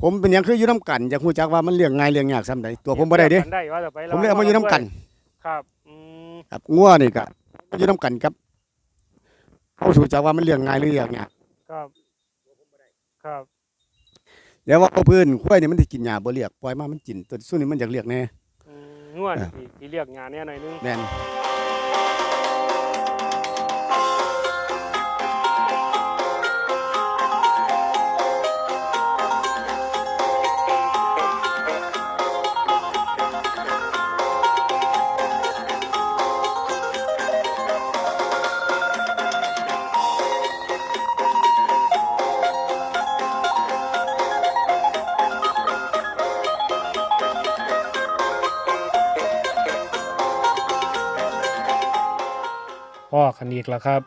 ผมเป็นหยังคืออยู่นํกันอยากฮู้จักว่ามันเลี้ยงง่ายเลี้ยงยากซำใดตัวผมบ่ได้เด้กันได้ว่าจะไปผมเลยเอามาอยู่นํกัน ครับอืมครับงัวนี่ก็อยู่นํกันครับเฮารู้จักว่ามันเลี้ยงง่ายหรือเลี้ยงยากครับครับเดี๋ยวว่าเอาพื้นควายนี่มันสิกินหญ้าบ่เรียกปล่อยมามันกินตัวซุนี่มันอยากเรียกแน่อืมง่วนเออที่ที่เรียกงานเนี่ยหน่อยนึงแม่น คันอีกแล้วครับ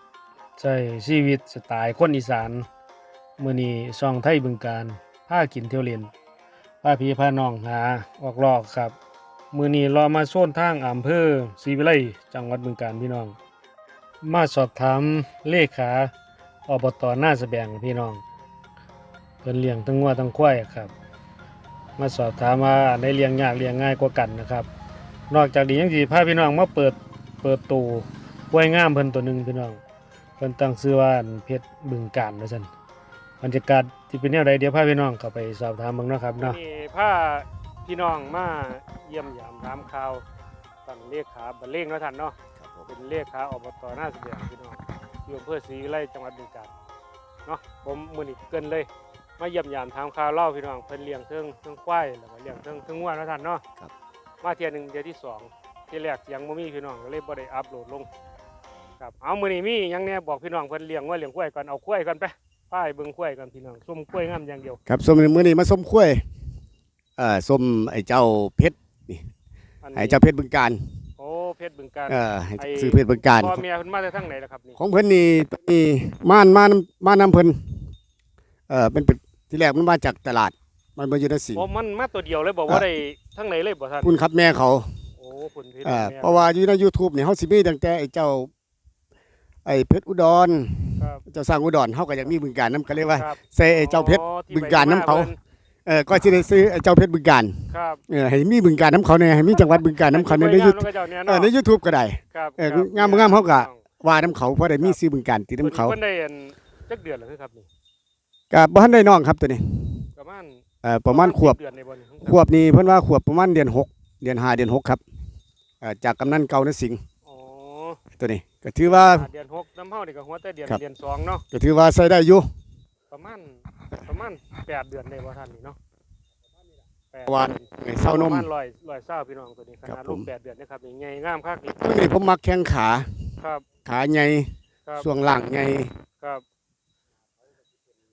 ใช่ชีวิตสไตล์คนอีสานมือนี้ช่องไทยบึงการพากินเที่ยวเล่นพาพี่พาน้องหาออกลอกครับ มือนีรอมาโซนทางอำเภอศรีวิไลจังหวัดบึงการพี่น้อง มาสอบถามเลขาอบตหน้าสแบงพี่น้องเพิ่นเลี้ยงทั้งงัวทั้งควายครับ มาสอบถามว่าอันเลี้ยงยากเลี้ยงง่ายกว่ากันนะครับ นอกจากนี้ยังสิพาพี่น้องมาเปิดเปิดตู้ กล้วยงามเพิ่นตัวหนึงพี่น้องเพิ่นตั้งชื่อว่าอันเพชรบึงการว่าซั่นบรรยากาศที่เป็นแนวใดเดี๋ยวพาพี่น้องเข้าไปสอบถามเบิ่งเนาะครับเนาะนี่พาพี่น้องมาเยี่ยมยามถามข่าวตั้งเลขาบรรเลงเนาะท่านเนาะครับผมเป็นเลขาอบตหน้าเสบียงพี่น้องอยู่อำเภอศรีวิไลจังหวัดบึงกาฬเนาะผมมื้อนี้เกินเลย มาเยี่ยมยามถามข่าวเล่าพี่น้องเพิ่นเลี้ยงเทิงเทิงควายแล้วก็เลี้ยงเทิงเทิงวัวเนาะท่านเนาะครับมาเที่ยหนึงเที่ยที่สองที่แรกยังบ่มีพี่น้องก็เลยบ่ได้อัปโหลดลง ครับเอามื้อนี้มีหยังแหน่บอกพี่น้องเพิ่นเลี้ยงวัวเลี้ยงควายก่อนเอาควายก่อนไปพาไปเบิ่งควายก่อนพี่น้องส้มควายงามอย่างเดียวครับส้มมื้อนี้มาส้มควายเอ่อส้มไอ้เจ้าเพชรอันไอ้นี้เจ้าเพชรบึงการโอ้เพชรบึงกาฬเอ่อให้ไอ้ซื้อเพชรบึงการ พ่อแม่เพิ่นมาจากทางไหนล่ะครับนี่ของเพิ่นนี่ตัวนี้ม่านม่านม่านน้ำเพิ่นเอ่อเป็นเป็นที่แรกมันมาจากตลาด มันมาอยู่ในสิงห์ โอ้มันมาตัวเดียวเลยบอกว่าได้ทางไหนเลยบ่ท่านคุณครับแม่เขาโอ้คุณพี่น้เอ่องอแม่เพราะว่าอยู่ใน YouTube นี่เฮาสิมีตั้งแต่ไอ้เจ้า ไอ้เพชรอุดรครับเจ้าสร้างอุดรเฮาก็อยากมีบึงการนํก็เลยว่าครับใส่ไอ้เจ้าเพชรอ๋อที่บึงกาฬน้ำเขาใบหเออก็สิได้ซื้อไอ้เจ้าเพชรบึงการครับเออให้มีบึงการน้ำเขาเนี่ยให้มีจังหวัดบึงการน้ำเขาในในยูสวยงามแล้วก็เจ้าเนี่ยเออเนาะใน YouTube ก็ได้ครับเออครับงามบ่งามเขาก็ว่าน้ำเขาเพราะได้มีซื้อบึงการติดน้ำเขา เพิ่นได้อันจักเดือนแล้วครับนี่ก็บ่ทันได้น้องครับตัวนี้ประมาณเอ่อประมาณขวบเดือนในบ่นี่ขวบนี้เพิ่นว่าขวบประมาณเดือนหกเดือนห้าเดือนหกครับเอ่อจากกำนันเก่านสิงห์อ๋อตัวนี้ ก็ถือว่าอ่า เดือนหกน้ำเฮานี่ก็หัวแต่เดือนครับ เดือนสองเนาะก็ถือว่าใช้ได้อยู่ประมาณประมาณแปดเดือนได้บ่ท่านนี่เนาะแปดประมาณไอ้เศร้านมประมาณร้อยร้อยเศร้าพี่น้องตัวนี้ขครันาดบลูกผมแปดเดือนนะครับนี่ใหญ่งามคักนี่ตัวนี้ผมมักแข้งขาครับขาใหญ่ครับส่วงหลังใหญ่ครับ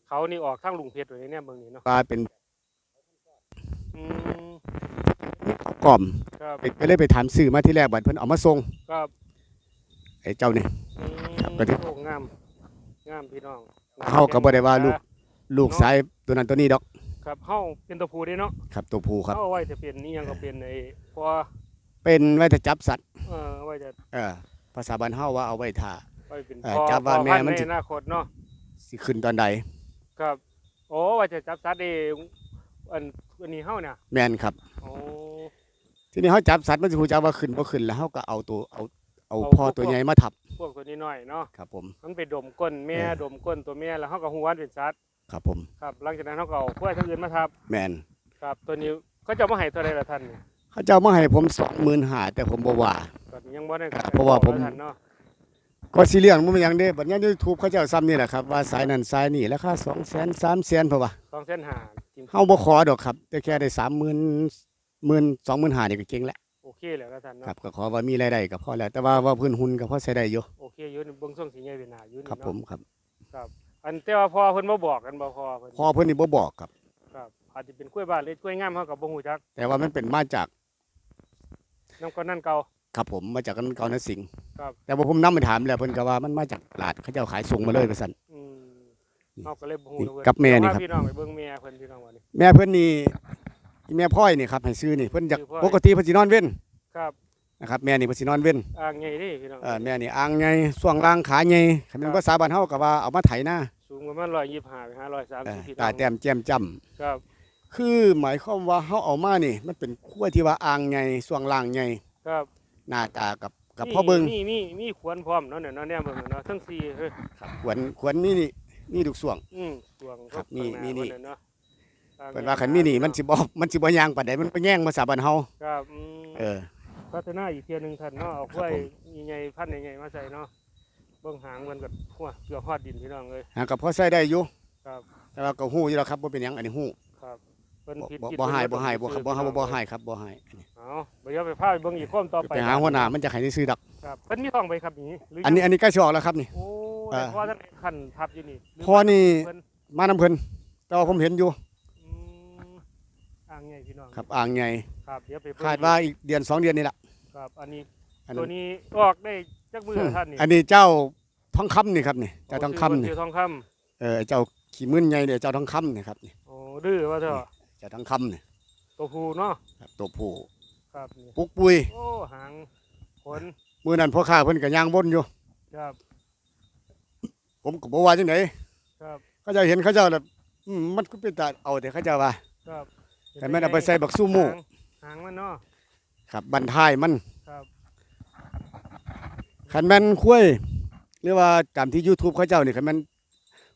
เขานี่ออกทางลุงเพชรตัวนี้เนี่ยเบิ่งนี่เนาะปลาเป็นอืมกล่อมครับไปเลยไปถามซื้อมาที่แรกบัดเพิ่นเอามาส่งครับ ไอ้เจ้านี่อืมก็ที่โอ้งาม งามพี่น้องเฮาก็บ่ได้ว่าลูกลูกสายตัวนั้นตัวนี้ดอก ครับเฮาเป็นตัวผู้เด้เนาะครับ ตัวผู้ครับ เฮาเอาไว้จะเป็นนี่ยังก็เป็นไอ้พอเป็นไว้ถ้าจับสัตว์เออเอาไว้จะเออภาษาบ้านเฮาว่าเอาไว้ท่า ไว้เป็นเอ่อพอจับว่าพอแม่พันธุ์มันในสิอนาคตเนาะ สิขึ้นตอนใด ครับ โอ้ไว้จะจับสัตว์เองอันอันนี้เฮาเนี่ยแม่นครับ โอ้ ทีนี้เฮาจับสัตว์มันสิฮู้จักว่าขึ้นบ่ขึ้นแล้วเฮาก็เอาตัวเอา เอาเอาพ่อพวกตัวใหญ่มาทับพวกตัวนี้น้อยเนาะครับผมมันไปดมก้นแม่เออดมก้นตัวแม่แล้วเฮาก็ฮู้ว่าเป็นสัตว์ครับผมครับหลังจากนั้นเฮาก็เอากล้วยทางอื่นมาทับแม่นครับ ตัวนี้เขาจะมาให้เท่าใดล่ะท่านเนี่ยเขาเจ้ามาให้ผม25,000แต่ผมบ่ว่าก็ยังบ่ได้เพราะว่าผมท่านเนาะก็สิเลี้ยงมันเป็นหยังเด้บัดนี้ YouTube เขาเจ้าซ้ำนี่แหละครับว่าสายนั้นสายนี้ราคา200,000 300,000เพราะว่า2เส้นหากินเฮาบ่ขอดอกครับ แต่แค่ได้30,000 10,000 25,000นี่ก็เก่งแล้ว โอเคแล้วนะท่านครัเนาะบก็ขอว่ามีรายได้ก็พอแล้ว แต่ว่าว่าพื้นหุ้นก็พอใช้ได้อยู่โอเคอยู่นี่เบิ่งส่งสีใหญ่เป็นหน้าอยู่นี่ครับ เนาะผมครับอันแต่ว่าพอเพิ่นบ่บอกกันบ่พอเพิ่นพ่อเพิ่นนี่บ่บอกครับ ครับอาจจะเป็นกล้วยบ้านหรือกล้วยงามเฮาก็บ่ฮู้จักแต่ว่ามันเป็นมาจากน้ำก้อนนั่นเก่า ครับผมมาจากกันเก่านสิงห์ครับ แต่ว่าผมนำไปถามแล้วเพิ่นก็ว่ามันมาจากตลาดเขาเจ้าขายส่งมาเลยว่าซั่น อืมเฮาก็เลยบ่ฮู้นี่นะเว้ยกับแม่นี่ครับพาพี่น้องไปเบิ่งแม่เพิ่นพี่น้องว่านี่แม่เพิ่นนี่ อีแม่พ่อยนี่ครับให้ซื้อนี่เพิ่นอยากซื้อพ่อย ปกติเพิ่นสินอนเว้นครับนะครับแม่นี่เพิ่นสินอนเว้นอ่างใหญ่เด้พี่น้อง เออแม่นี่อ่างใหญ่ส่วงล่างขาใหญ่คันเป็นภาษาบ้านเฮาก็ว่าเอามาไถนาสูงประมาณ125ไปเออ530พี่น้องตาแต้มแจ่มจ้ครับำคือหมายความว่าเฮาเอามานี่ มันเป็นขั้วที่ว่าอ่างใหญ่ส่วงล่างใหญ่ครับหน้าตากับกับพ่อเบิ่งนี่นี่นี่ควรพร้อมเนาะเนี่ยเนาะเนี่ยเบิ่งเนาะทั้งสี่เฮ้ยครับขวนขวนมีนี่นี่ทุกส่วง อืมสวงครับข้างหานี่นี่ เพิ่เนาะ เพิ่นว่าคันมีนี่มันสิบ่มันสิบ่ย่างปานใดมันไปแย่งภาษาบ้านเฮาครับอืมเออ พัฒนาอีกเทียหนึงท่านเนาะเอาครับไว้ผมใหญ่ๆพันธุ์ใหญ่ๆมาใส่เนาะเบิ่งหางมันก็หัวเกือบฮอดดินพี่น้องเลย หากับพอใช้ได้อยู่ครับ แต่ว่าก็ฮู้อยู่แล้วครับบ่เป็นหยังอันนี้ฮู้ครับเพิ่นบ่ผิดบ่ผิดบ่ให้เพิ่บ่นให้ก็บ่ต้องบ่บ่ซื้อบ่ให้ครับบ่ให้อันนี้เอาบ่อย่าไปพาไปเบิ่งอีกข้อมต่อไปไปหาหัวหน้ามันจะให้ซื้อดอกครับเพิ่นมีท้องไปครับนี่หรือันนี้อันนี้ใกล้สิออกแล้วครับนี่ โอ้เอ่แต่อพอท่านขันทับอยู่นี่หรืพอนี่ เพิ่น มานํเพิ่นแต่ว่าผมเห็นอยู่ อืมอ่างใหญ่พี่น้อง ครับอ่างใหญ่ครับเดี๋ยวไปเบิ่งคาดว่าอีกเดือนสองเดือนนี่ล่ะครับ อันนี้อันตันั้วนนี้ออกได้จักมือท่านนี่อันนี้เจ้าทองคำนี่ครับนี่เจ้าทองคำนี่ชื่อทองคำเออเจ้าขี้มึนใหญ่เนี่ยเจ้าทองคำนี่ครับนี่โอ้ดื้อว่าเถอะเจ้าทองคำนี่ตัวผู้เนาะครับตัวผู้ครับนี่ปุกปุยโอ้หางขนมื้อนั้นพ่อค้าเพิ่นก็ย่างวนอยู่ ครับ ผมก็บ่ว่าจังได๋ครับ เขาเจะเห็นเขาเจ้าแบบอืมมันก็เป็นตาเอาแต่เขาเจ้าว่าครับ แต่แม่นเอาไปใส่บักซูโม่หางหางมันเนาะครับบันท้ายมันครับคันแม่นคุ้ยหรือว่าตามที่ YouTube เขาเจ้านี่คันแม่น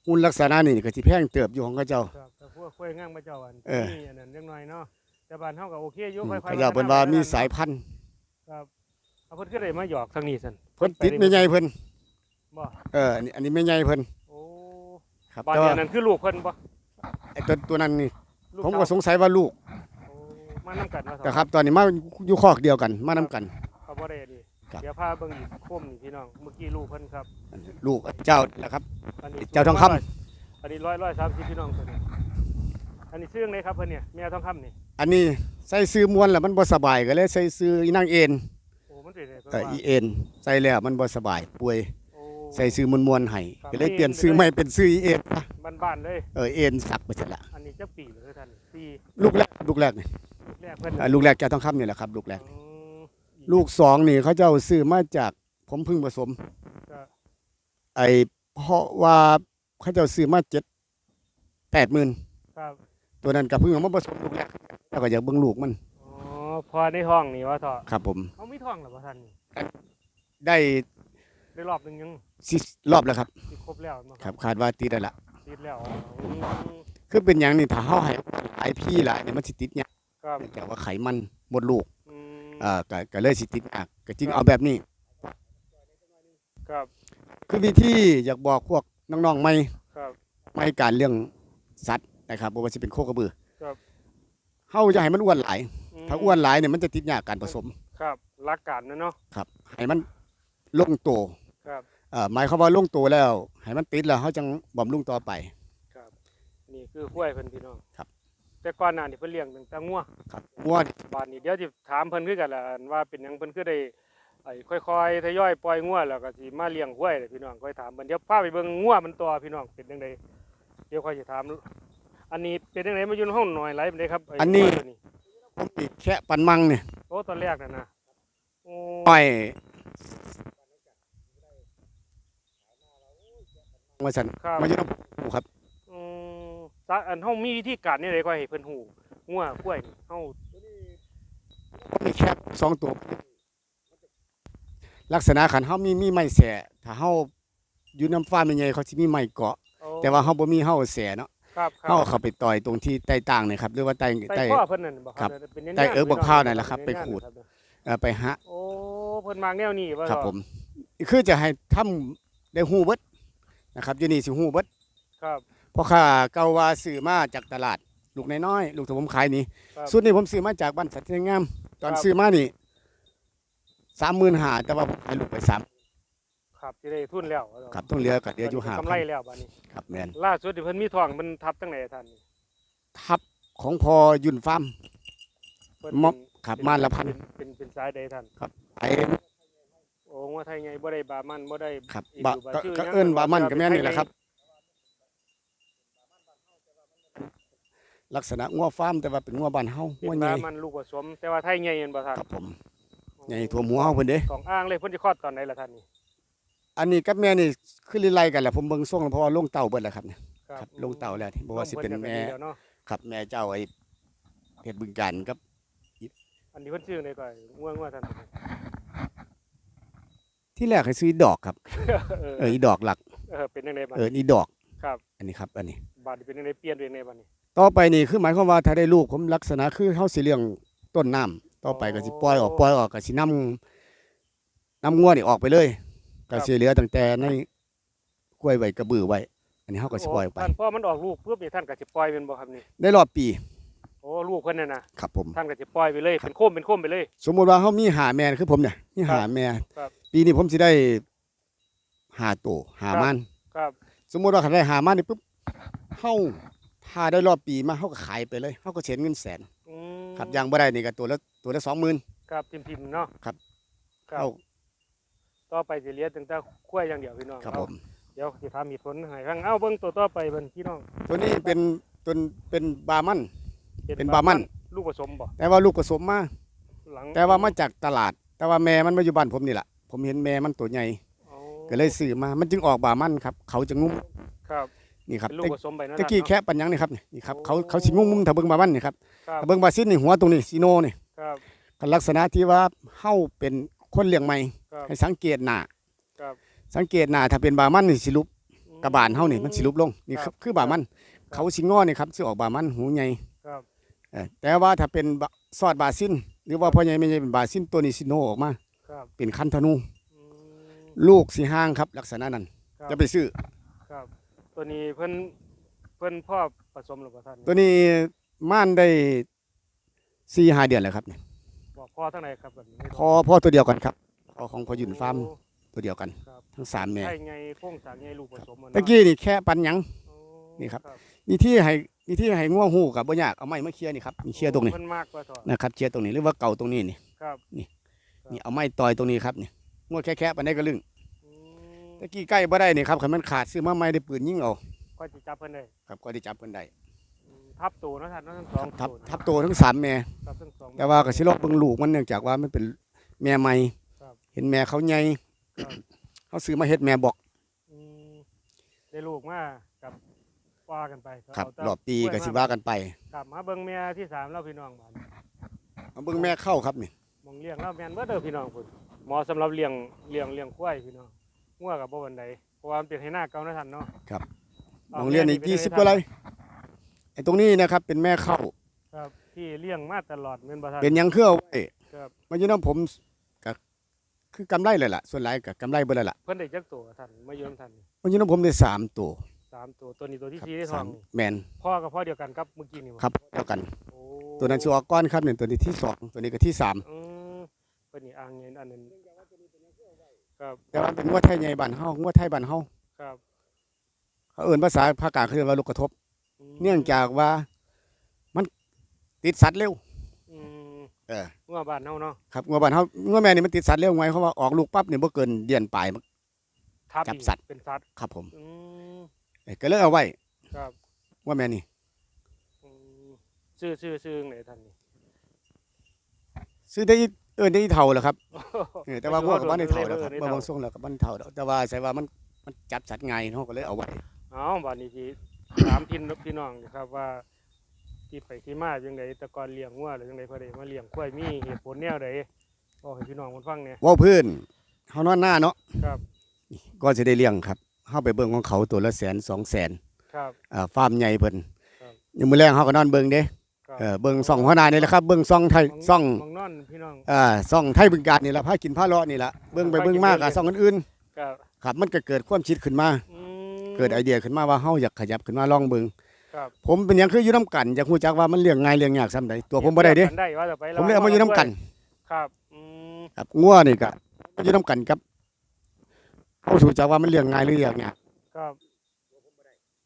หุ่นลักษณะนี่ก็สิแพงเติบอยู่ของเขาเจ้า ครับแต่พวกกล้วยง่างมาเจ้าอันเออ นี่อันนั้นจังหน่อยเนาะแต่บ้านเฮาก็โอเคอยู่อืมค่อยๆเขาเจ้าเพิ่นว่ามีสายพันธุ์ครับเอาเพิ่นก็ได้มาหยอกทางนี้ซั่นเพิ่นติดแม่ใหญ่เพิ่นบ่เอออันนี้อันนี้แม่ใหญ่เพิ่นโอ้ครับบ้านแต่เดีว่ายวนั้นคือลูกเพิ่นบ่ไอ้ตัวตัวนั้นนี่ ลูกผมก็เต้าสงสัยว่าลูกโอ้มานํกันว่าแต่ครับ ตอนนี้มาอยู่คอกเดียวกัน มานํกัน เขาบ่ได้อันนี้ครับ เดี๋ยวพาเบิ่งอีกโคมนี่พี่น้องเมื่อกี้ลูกเพิ่นครับลูกเจ้าแหละครับ อันนี้เจ้าทองคำ อันนี้ร้อยร้อยสามสิบพี่น้องตัวนี้อันนี้ชื่ออะไรครับเพิ่นเนี่ยแม่ทองคำนี่อันนี้ใส่ซื้อมวนแล้วมันบ่สบายก็เลยใส่ซื้ออีนางเอ็นโอ้มันเป็นอะไรเพิ่นเออว่าอีเอ็นใส่แล้วมันบ่สบายป่วยโอ้ ใส่ซื้อมวนๆให้ครับก็เลยเปลี่ยนซื้อใหม่เป็นซื้ออีเอ็นบ้านๆเลยเออเอ็นสักไปซะละอันนี้จักปีเลยท่านปีลูกแรกลูกแรกนี่ลูกแรกเพิ่นอ่าลูกแรกแกต้องคำนี่แหละครับ ลูกแรกอืมลูกสองนี่เขาเจ้าซื้อมาจากผมเพึ่งผสมก็ไอ้เพราะว่าเขาเจ้าซื้อมาเจ็ดแปดหมื่นครับตัวนั้นก็เพิ่งเอามาผสมลูกแรกแล้วก็อยากเบิ่งลูกมันอ๋อพอในห้องนี่ว่าเถอะครับผมเขามีท้องหรือเปล่าท่านนี่ได้ ได้รอบหนึงยังสิรอบแล้วครับสิครบแล้วมั้งครับคาดว่าติดได้ละ ติดแล้วอืมคือเป็นอย่างนี้ถ้าเฮาให้หลายพี่หลายเนี่ยมันสิติดเนี่ยากครับเนื่องจากว่าไขมันหมดลูกอืมเอ่อก็ก็เลยสิติดยากก็จึงเอาแบบนี้ ครับคือวิธีอยากบอกพวกน้องๆใหม่ ครับไม่การเรื่องสัตว์นะครับบ่ว่าสิเป็นโคกระบือครับเฮาจะให้มันอ้วนหลาย มถ้าอ้วนหลายเนี่ยมันจะติดยากการผสม ครับรักกันนะเนาะครับให้มันลงโต ครับเอ่อหมายความว่าลงโตแล้วให้มันติดแล้วเฮาจังบำรุงต่อไป ครับ นี่คือห้วยเพิ่นพี่น้องครับ แต่ก่อนหน้านี่เพิ่นเลี้ยงตั้งแต่งัวครับงัวนี่บานนี้เดี๋ยวสิถามเพิ่นคือกันล่ะอันว่าเป็นหยังเพิ่นคือได้ไอ้ค่อยๆทยอยปล่อยงัวแล้วก็สิมาเลี้ยงห้วยเลยพี่น้องค่อยถามเพิ่นเดี๋ยวพาไปเบิ่งงัวมันตัวพี่น้องเป็นจังไดเดี๋ยวค่อยสิถาม อันนี้เป็นจังไดมาอยู่ในห้องหน่อยไหลเป็นไดครับไอันนี้งัวตัวนี้ผมอีกแค่ปันมังเนี่ยโอ้ตอนแรกนั่นน่ะโอ้อ้อย มาสั่นครับ มาอยู่น้ำปูครับ อืมซะอันเฮามีวิธีการนี่เลยค่อยให้เพิ่นฮู้งัวกล้วยนี่เฮาผมมีแค่สองตัว ลักษณะขันเฮามีมีไม้แสถ้าเฮาอยู่น้ำฟ้าใหญ่ๆเขาสิมีไม้เกาะโอ้แต่ว่าเฮาบ่มีเฮาแสเนาะครับครัเฮาบเข้าไปต่อยตรงที่ใต้ต่างนี่ครับหรือว่าใต้ใต้ ใต้ข้อเพิ่นนั่นบ่ครับเป็นย่างๆใต้เอิ้กบักพร้าวนั่นแหละครับเป็นไปขูดย่างๆครับเอ่อไปหาโอ้เพิ่นมาแนวนี้ว่าครับเถอะผม คือจะให้ทำได้ฮู้เบิด นะครับอยู่นี่สิฮู้เบิดครับเพราะข้าเก่าว่าซื้อมาจากตลาด ลูกน้อยๆลูกที่ผมขายนี่ครับ สุดนี้ผมซื้อมาจากบ้านสัตว์เทียงงาม ตอนครับ ซื้อมานี่35,000แต่ว่าผมขายลูกไป3ครับสิได้ทุนแล้วว่าเถอะครับต้องเหลือก็เหลืออยู่ตนนี้กำไร5,000แล้วบัดนี้ ครับแม่นล่าสุดที่เพิ่นมีทองมันทับตั้งไหนท่านทับของพอยุ่นฟาร์มเพิ่นม็อบเป็นครับเป็นม่านละพัน เป็นเป็นเป็นสายใดท่าน ไอ้ โอ้ว่าไทยไงบ่ได้บามันบ่ได้ครับอีกบะอยู่ก็ชื่ก็หยังเอิ้นว่ามันแต่ก็แม่นนี่แหละครับไทยลักษณะงัวฟาร์มแต่ว่าเป็นงัวบ้านเฮาเป็งัวนใหญ่บามันลูกผสมแต่ว่าไทยไงเห็นบ่ท่านครับผมใหญ่ทั่วหมูเฮาเพิ่นเด้สองอ้างเลยเพิ่นสิคลอดตอนไหนล่ะท่านนี่อันนี้กับแม่นี่คือไล่ๆกันแหละผมเบิ่งทรงแล้วเพราะว่าลงเต่าเบิดแล้วครับเนี่ยครับลงเต่าแล้วที่บอกว่าสิเป็นแม่พิ่ก็ดีล้วเนาะครับแม่เจ้าไอ้เขตบึงการครับ อันนี้เพิ่นชื่อในก่อนง่วงว่าท่าน ที่แรกให้ซื้ออีดอกครับเออเอออีดอกหลัก เออเป็นจังไดบัดเอออีดอกครับ อันนี้ครับ อันนี้บัดนี้เป็นจังไดเปลี่ยนเป็นจังไดบัดนี้ต่อไปนี่คือหมายความว่าถ้าได้ลูกผมลักษณะคือเฮาสิเลี้ยงต้นน้ำต่อไปก็สิปล่อยออกปล่อยออกก็สินำนำงัวนี่ออกไปเลยก็สิเหลือตั้งแต่ในกล้วยไว้กระบือไว้ อันนี้เฮาก็สิปล่อยออกไปท่านพอมันออกลูกปุ๊บนี่ท่านก็สิปล่อยเป็นบ่ครับนี่ได้รอบปี โอ้ลูกเพิ่นน่ะนะครับผม ท่านก็สิปล่อยไปเลยเป็นโคมเป็นโคมไปเลย สมมุติว่าเฮามีหาแม่คือผมเนี่ยมีหาแม่ครับ ปีนี้ผมสิได้หาโตหาครับมันครับสมมุติว่าคันได้หามันนี่ปุ๊บเฮาถ้าได้รอบปีมาเฮาก็ขายไปเลยเฮาก็เสียเงินแสนอืมครับอย่างบ่ได้นี่ก็ตัวละตัวละ20,000 ครับพิมพ์ๆเนาะครับ ครับเฮาต่อไปสิเหลียตั้งแต่กล้วยอย่างเดียวพี่น้องครับเอาผม เดี๋ยวสิถามมีผลให้ฟังเอ้าเบิ่งตัวต่อไปเบิ่งพี่น้องตัวนี้เป็นตัวเป็นบามัน เป็นบามันลูกผสมบ่แต่ว่าลูกผสมมาหลังแต่ว่ามาจากตลาด แต่ว่าแม่มันมาอยู่บ้านผมนี่แหละผมเห็นแม่มันตัวใหญ่อ๋อก็เลยซื้อมามันจึงออกบามันครับ เขาจะงุ้มครับนี่ครับเป็นลูกตะผสมไปเนาะตะกี้ท่านเนาะแค่ปัญญังนี่ครับนี่นี่ครับโอ้เขาเขาสิงุ้มมุมถ้าเบิ่งบามันนี่ครับครับถ้าเบิ่งบาซินนี่หัวตรงนี้ซีโนนี่ครับก็ลักษณะที่ว่าเฮาเป็นคนเลี้ยงใหม่ครับให้สังเกตหน้าครับสังเกตหน้าถ้าเป็นบามันนี่สิลุบอืมกระบาลเฮานี่มันสิลุบลงนี่ครับคือบามัน เขาสิงอนี่ครับสิออกบามันหูใหญ่ครับเออ แต่ว่าถ้าเป็นบะซอดบาซินหรือว่าพ่อใหญ่ไม่ใช่เป็นบาซินตัวนี้สิโนออกมาครับเป็นคันธนูอืมลูกสีห้างครับ ลักษณะนั้น ครับจะไปซื้อ ครับ ตัวนี้เพิ่นเพิ่นพ่อผสมหรือเปล่าท่านตัวนี้ม่านได้สี่ห้าเดือนแล้วครับเนี่ยบอกพ่อทั้งไหนครับแบบนี้พอพ่อตัวเดียวกันครับพอของพอยุนฟาร์มโอ้ตัวเดียวกัน ครับทั้งสามแม่ใช่ไงโค้งสร้างไงลูกผสมอะเนาะตะกี้นี่แค่ปันหยังโอ้ นี่ครับมีที่ให้มีที่ให้ง่วงหูกับบ่ยากเอาไม้มาเคลียร์นี่ครับนี่เคลียร์ตรงนี้เพิ่นมากกว่าถอดนะครับเคลียร์ตรงนี้หรือว่าเก่าตรงนี้นี่ครับนี่เอาไม้ต่อยตรงนี้ครับนี่ง่วงแค่ๆปันได้ก็ลึงอืมตะกี้ใกล้บ่ได้นี่ครับคันมันขาดซื้อมาใหม่ได้ปืนยิงเอาก็จะจับเพิ่นได้ครับก็ได้จับเพิ่นได้อืมทับตัวเนาะท่านเนาะทั้งสองทับตัวทับโตทั้งสามแม่ทับทั้งสองแต่ว่าก็สิลอกเบิ่งลูกมันเนื่องจากว่ามันเป็นแม่ใหม่ครับเห็นแม่เขาใหญ่ครับเขาซื้อมาเฮ็ดแม่บอกอืมได้ลูกมากับ ว่ากันไปครับเาแต่รอบปีกล้วยก็สิมว่ากันไปครับมาเบิ่งแม่ที่สามแล้วพี่น้องบ้านเอาเบิ่งแม่เข้าครับนี่มองเลี้ยงแล้วแม่นเบ่เด้อพี่น้องพุ่นเหมาะสำหรับเลี้ยงเลี้ยงเลี้ยงควายพี่น้องงัวกับบ่วันใดเพราะว่ามันเป็นให้หน้าเก่านะท่านเนาะโรงเรียนอีก20กว่าไรไอ้ตรงนี้นะครับเป็นแม่เข้าครับที่เลี้ยงมาตลอดแม่นบ่ท่านเป็นหยังเครือเอาไว้ครับมันอยู่นํผมก็คือกำไรเลยล่ะ ส่วนหลายก็กำไรเบิดแล้วล่ะเพิ่นได้จักตัวท่านมาอยู่นำท่านนี่มันอยู่นํผมได้สามตัว สามตัวตัวนี้ตัวที่ครับสี่ได้ทสาองมนี่แม่นพ่อกับพ่อเดียวกันครับเมื่อกี้นี่บ่ครับเท่ากัน โอ้ตัวนั้นสิออกก้อนครับนี่ตัวนี้ที่สองตัวนี้ก็ที่สามอืมเพิ่นนี่อ่างเงินอันนั้นครับแต่ว่าเป็นงวดไทยใหญ่บ้านเฮางวดไทยบ้านเฮาครับเขาเอิ้นภาษาภาคกลางคือว่าลูกกระทบมเนื่องจากว่ามันติดสัตว์เร็วอืมเอองัวบ้านเฮาเนาะครับงัวบ้านเฮางัวแม่นี่มันติดสัตว์เร็วไงเพราะว่าออกลูกปั๊บนี่บ่เกินเดือนปลาย ทับจับอีกสัตว์ เป็นสัตว์ครับผม อืมเอ้ย ก็เลยเอาไว้ครับงัวแม่นี่อืมชื่อชื่อชื่อไหนท่านนี่ ซื้อได้เอิ้นได้เท่าแหละครับเออแต่ว่างัวกับบ้านได้เท่าแล้วครับได้บ่เท่าบ่ส่งแล้วกับบ้านเท่าแล้วแต่ว่าใส่ว่ามันมันจับสัตว์ง่ายเฮาก็เลยเอาไว้ เอาบัดนี้ที่ ถามพี่นพี่น้องนะครับว่า ที่ไปที่มาจังไดแต่ก่อนเลี้ยงงัวหรือจังไดเพิ่นได้มาเลี้ยงควายมีเหตุผลแนวใดบอกให้พี่น้องมันฟังเนี่ย เว้าพื้นเฮานอนหน้าเนาะครับ ก็สิได้เลี้ยงครับ เฮาไปเบิ่งของเขาตัวละแสนสองแสนครับอ่าฟาร์มใหญ่เพิ่นครับยามมื้อแรงเฮาก็นอนเบิ่งเด้ครับเออเบิ่งซ่องหัวหน้านี่แหละครับเบิ่งซ่องไทยซ่องมองนอนพี่น้องอ่าซ่องไทยบึงการนี่ล่ะพากินพาเลาะนี่ล่ะเบิ่งไปเบิ่งมากอะซ่องอื่นครับๆครับมันก็เกิดความคิดขึ้นมาอืมเกิดไอเดียขึ้นมาว่าเฮาอยากขยับขึ้นมาลองเบิ่งครับผมเป็นหยังคืออยู่นํกันอยากฮู้จักว่ามันเลี้ยงง่ายเลี้ยงยากส่ำใดตัวผมบ่ได้เด้กันได้ว่าจะไปผมเลยเอามาอยู่นํกัน ครับอืมครับงัวนี่ก็อยู่นํกันกับ เฮารู้จักว่ามันเลี้ยงง่ายหรือเลี้ยงยากครับ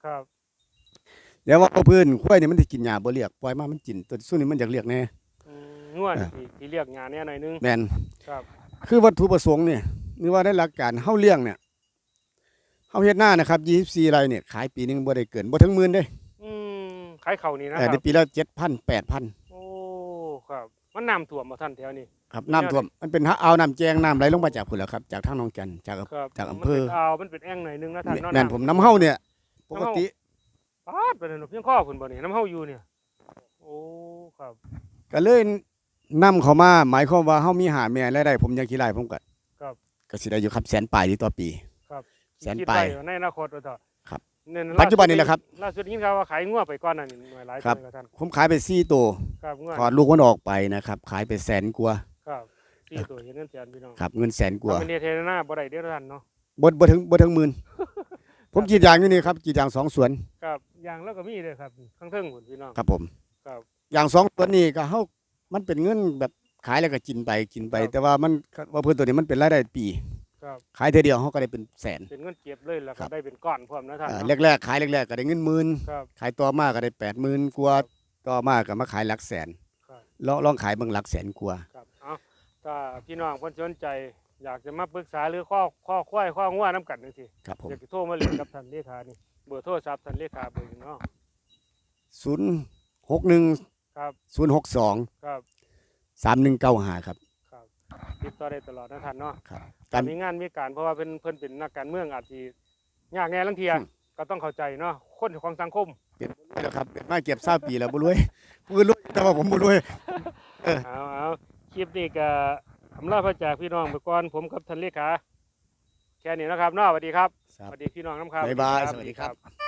ครับเดี๋ยวว่าเอาพื้นควายนี่มันสิกินหญ้าบ่เรียกปล่อยมามันกินตัวซุนี่มันอยากเรียกแน่อืมงวดที่ที่เรียกงานเนี่ยหน่อยนึงแม่นครับ คือวัตถุประสงค์เนี่ยนี่ว่าได้หลักการเฮาเลี้ยงเนี่ยเฮาเฮ็ดหน้านะครับ24ไร่เนี่ยขายปีหนึงบ่ได้เกินบ่ถึงหมื่นเด้อืมขายเข่านี่นะเออคได้รับปีละ7,000 8,000โอ้ครับมันน้ำท่วมมาท่านแถวนี้ ครับน้ำท่วมมันเป็นอ่าวน้ำแจงน้ำไหลลงมาจากพุ่นแหล้วครับจากทางหนองจันทน์จากครับจากอำเภอมันเป็นอ่าวมันเป็นแอ่งหน่อยนึงนะท่านเนาะแม่นผมน้ำเฮาเนี่ยปกติปาดไปเลยเนาะเพียงข้อคุณบ่นี่น้ำเฮาอยู่เนี่ยโอ้ครับก็เลยนำเขามาหมายความว่าเฮามีหาแม่รายได้ผมยังขี้ไรผมก็ครับก็สิได้อยู่ครับแสนปลายที่ต่อปีครับแสนคิดปลายไว้ในอนาคตว่าเถอะครับเยปัจจุบันนี้แหละครับล่าสุดนี้ครับว่าขายงัวไปก่อนนั่นนี่หน่วยหลายครับตัวท่านผมขายไป4ตัวครับงัวถอดลูกมันออกไปนะครับ ขายไปแสนกว่า ครับสี่ตัวเห็นเงินแสนพี่น้องครับเงินแสนกว่าถ้าเป็นเดทหน้าบ่ได้เด้อท่านเนาะบ่บ่ถึงบ่ถึงหมื่นผมกรีดยางอยู่นี่ครับกรีดยางสองสวนครับอย่างแล้วก็มีเลยครับข้างเทิงหุ่นพี่น้องครับผมครับอย่างสองตัวนี้ก็เฮามันเป็นเงินแบบขายแล้วก็กินไปกินไปครับแต่ว่ามันว่าเพิ่นตัวนี้มันเป็นรายได้ปีครับขายเท่อเดียวเฮาก็ได้เป็นแสนเป็นเงินเก็บเลยแล้วครัก็บได้เป็นก้อนพร้อมนะท่านเอ่อเนาะแรกๆขายแรกๆก็ได้เงินหมื่นครับขายต่อมาก็ได้80,000กว่าต่อมาก็มาขายหลักแสนครับลองลองขายเบิ่งหลักแสนกว่าครับเอา ถ้าพี่น้องเพิ่นสนใจ อยากจะมาปรึกษาหรือข้อข้อควายข้องัวน้ำกันจังซี่ครับผมอยากจะโทรมาเรียนกับท่านเลขานี่เบอร์โทรศัพท์ท่านเลขาเบอร์นี้เนาะ061ครับ062ครับ3195ครับ ครับติดต่อได้ตลอดนะท่านเนาะครับถ้ามีงานมีการเพราะว่าเพิ่นเพิ่นเป็นนักการเมืองอาจสิยากแง่ลังเทียอืมก็ต้องเข้าใจเนาะคนของสังคมเป็นแล้วครับเป็นมาเก็บ20ปีแล้วบ่รวยบ่รวยแต่ว่าผมบ่รวยเอาเอา คลิปนี้ก็อำลาพระจากพี่น้องไปก่อนผมกับท่านเลขาแค่นี้นะครับเนาะสวัสดีครับครับ สวัสดีพี่น้องน้ำครับ บ๊ายบายครัสวัสดีครับ